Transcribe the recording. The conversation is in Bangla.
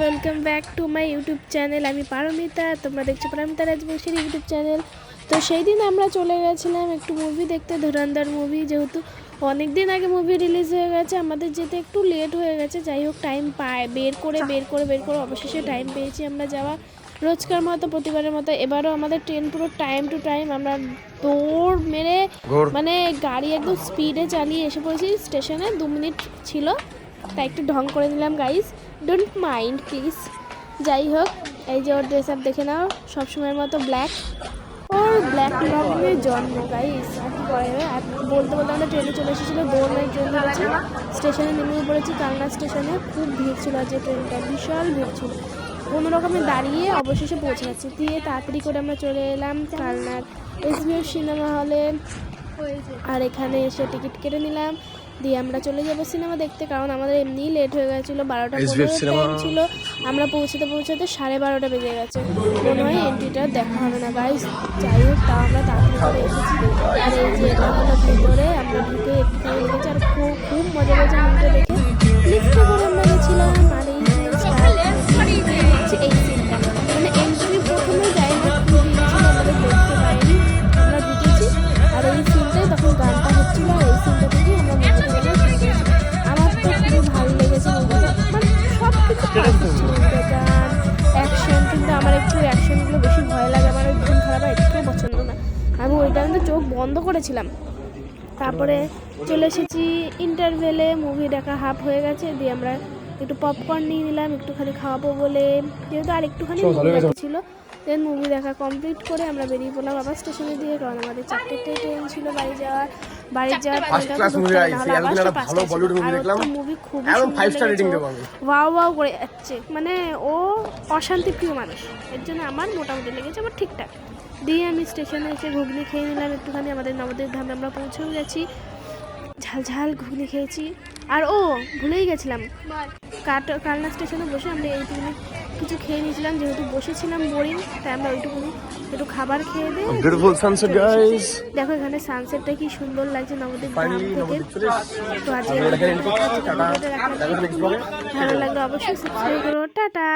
Welcome back to my YouTube channel আমি পারমিতা তোমরা দেখছ পারমিতা রাজবংশীর ইউটিউব চ্যানেল তো সেই দিন আমরা চলে গেছিলাম একটু মুভি দেখতে ধুরন্ধর মুভি যেহেতু অনেক দিন আগে মুভি রিলিজ হয়ে গেছে আমাদের যেতে একটু লেট হয়ে গেছে যাই হোক টাইম পায় বের করে বের করে বের করে অবশেষে টাইম পেয়েছি আমরা যাওয়া রোজকার মতো প্রতিবারের মতো। এবারও আমাদের ট্রেন পুরো টাইম টু টাইম আমরা দৌড় মেরে মানে গাড়ি একদম স্পিডে চালিয়ে এসে পড়েছি স্টেশনে দু মিনিট ছিল। তাই একটু ঢং করে নিলাম গাইস ডোন্ট মাইন্ড প্লিজ যাই হোক, এই যে ওর ড্রেস আপ দেখে নাও, সবসময়ের মতো ব্ল্যাক ওর ব্ল্যাক রঙের জন্ম গাইস আর বলতে বলতে আমরা ট্রেনে চলে এসেছিল দৌড় ট্রেন ধরেছি স্টেশনে নেমে পড়েছি, কালনা স্টেশনে খুব ভিড় ছিল আজকে ট্রেনটা বিশাল ভিড় ছিল। কোনো রকমে দাঁড়িয়ে অবশেষে পৌঁছে যাচ্ছি দিয়ে তাড়াতাড়ি করে আমরা চলে এলাম কালনার এসবিএফ সিনেমা হলে। আর এখানে এসে টিকিট কেটে নিলাম। দিয়ে আমরা চলে যাব সিনেমা দেখতে কারণ আমাদের এমনি লেট হয়ে গেছিল বারোটা। টাইম ছিল আমরা পৌঁছতে পৌঁছাতে সাড়ে বারোটা বেজে গেছে। মনে হয় এন্ট্রিটা দেখা হবে না গাইস যাই হোক তাও আমরা তাড়াতাড়ি করে এসেছি। আর এই যে ভিতরে আমরা ঢুকে একটু দেখেছি আর খুব আমার খারাপ হয় একটু পছন্দ না। আমি ওই টাইমে চোখ বন্ধ করেছিলাম। তারপরে চলে এসেছি ইন্টারভেলে মুভি দেখা হাফ হয়ে গেছে দিয়ে আমরা একটু পপকর্ন নিয়ে নিলাম একটুখানি খাওয়াবো বলে। যেহেতু আর একটুখানি ছিল দেন মুভি দেখা কমপ্লিট করে আমরা বেরিয়ে পড়লাম আবার স্টেশনে দিয়ে কারণ আমাদের চারটেতে ট্রেন ছিল বাড়ি যাওয়ার। বাড়ি যাওয়ার। মুভি। ওয়াও ওয়াও করে যাচ্ছে মানে ও অশান্তি প্রিয় মানুষ। এর জন্য আমার মোটামুটি লেগেছে আমার ঠিকঠাক। দিয়ে আমি স্টেশনে এসে ঘুগনি খেয়ে নিলাম একটুখানি আমাদের নবদ্বীপ ধামে আমরা পৌঁছেও গেছি। ঝাল ঝাল ঘুগনি খেয়েছি। আর ও ভুলেই গেছিলাম। কাট কালনা স্টেশনে বসে আমরা এইটুকুনি কিছু খেয়ে নিয়েছিলাম যেহেতু বসেছিলাম বোরিং তাই আমরা ওইটুকুনি একটু খাবার খেয়ে দিয়ে বিউটিফুল সানসেট গাইস দেখো এখানে সানসেটটা কি সুন্দর লাগছে নবদ্বীপ গ্রাম থেকে। তো আজকে। ভালো লাগল অবশ্যই সাবস্ক্রাইব করো। টাটা।